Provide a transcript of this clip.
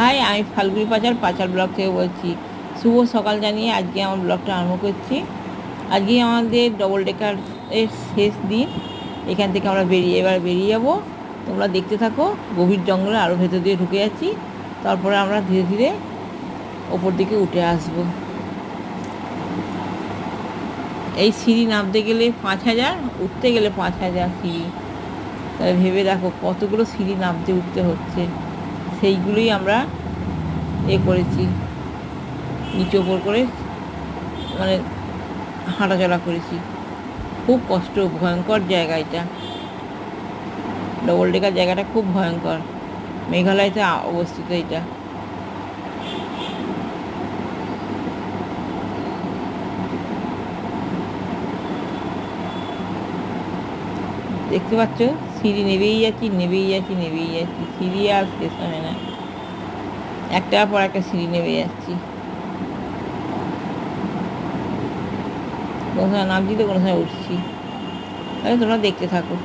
High, আমি ফাল্গুনি পাচার পাচার ব্লগ থেকে বলছি। শুভ সকাল জানিয়ে আজকে আমার ব্লগটা আরম্ভ করছি। আজকে আমাদের ডবল ডেকার এর শেষ দিন। এখান থেকে আমরা বেরিয়ে, এবার বেরিয়ে যাব। তোমরা দেখতে থাকো, গভীর জঙ্গলে আরও ভেতর দিয়ে ঢুকে যাচ্ছি। তারপরে আমরা ধীরে ধীরে ওপর দিকে উঠে আসব। এই সিঁড়ি নামতে গেলে পাঁচ হাজার, উঠতে গেলে পাঁচ হাজার সিঁড়ি। তাহলে ভেবে দেখো কতগুলো সিঁড়ি নামতে, উঠতে হচ্ছে। সেইগুলোই আমরা এ করেছি। নিচে ওপর করে মানে হাঁটাচলা করেছি। খুব কষ্ট, ভয়ঙ্কর জায়গা এটা। ডবল ডেকার জায়গাটা খুব ভয়ঙ্কর। মেঘালয়তে অবস্থিত এটা। দেখতে পাচ্ছ? সিঁড়ি নেবেই যাচ্ছি নেবেই যাচ্ছি নেবেই যাচ্ছি। সিঁড়ি আর শেষ হয় না। একটার পর একটা সিঁড়ি নেবে যাচ্ছি। কোনো সময় নামছি তো কোনো সময় উঠছি। তাহলে তোমরা দেখতে থাকো।